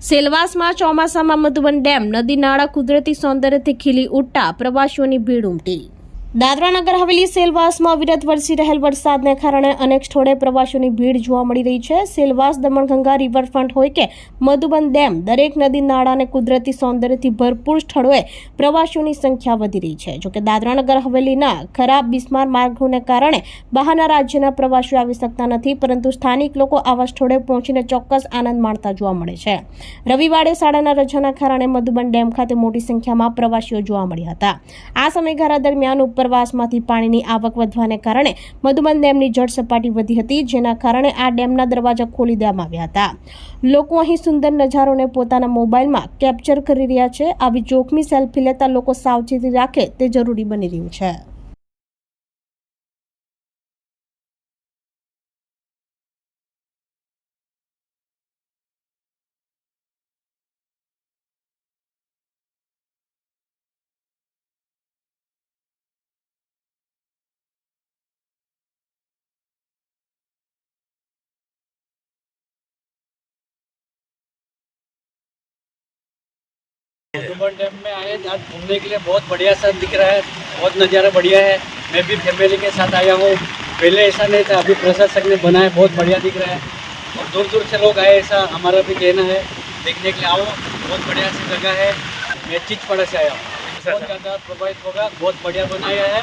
સેલવાસમાં ચોમાસામાં મધુવન ડેમ નદી નાળા કુદરતી સૌંદર્યથી ખીલી ઉઠતા પ્રવાસીઓની ભીડ ઉમટી. દાદરા નગર હવેલી સેલવાસમાં વિરત વરસી રહેલ વરસાદને કારણે અનેક સ્થળે પ્રવાસીઓની ભીડ જોવા મળી રહી છે. સેલવાસ, દમણગંગા રિવરફ્રન્ટ હોય કે મધુબન ડેમ, દરેક નદી નાળા અને કુદરતી સૌંદર્યથી ભરપૂર સ્થળોએ પ્રવાસીઓની સંખ્યા વધી રહી છે. જોકે દાદરા નગર હવેલીના ખરાબ બિસ્માર માર્ગોને કારણે બહારના રાજ્યના પ્રવાસીઓ આવી શકતા નથી, પરંતુ સ્થાનિક લોકો આવા સ્થળે પહોંચીને ચોક્કસ આનંદ માણતા જોવા મળે છે. રવિવારે શાળાના રજાના કારણે મધુબન ડેમ ખાતે મોટી સંખ્યામાં પ્રવાસીઓ જોવા મળ્યા હતા. આ સમયગાળા દરમિયાન ઉપરવાસમાંથી પાણીની આવક વધવાને કારણે મધુબન ડેમની જળ સપાટી વધી હતી, જેના કારણે આ ડેમના દરવાજા ખોલી દેવામાં આવ્યા હતા. લોકો અહીં સુંદર નજારોને પોતાના મોબાઈલમાં કેપ્ચર કરી રહ્યા છે. આવી જોખમી સેલ્ફી લેતા લોકો સાવચેતી રાખે તે જરૂરી બની રહ્યું છે. मधुबन डैम में आए आज घूमने के लिए बहुत बढ़िया सा दिख रहा है बहुत नज़ारा बढ़िया है। मैं भी फैमिली के साथ आया हूँ। पहले ऐसा नहीं था अभी प्रशासक ने बनाया बहुत बढ़िया दिख रहा है। और दूर दूर से लोग आए ऐसा हमारा भी कहना है। देखने के लिए आओ बहुत बढ़िया सी जगह है। मैं चिचपड़ा से आया हूँ। बहुत ज़्यादा प्रभावित होगा बहुत बढ़िया बनाया है।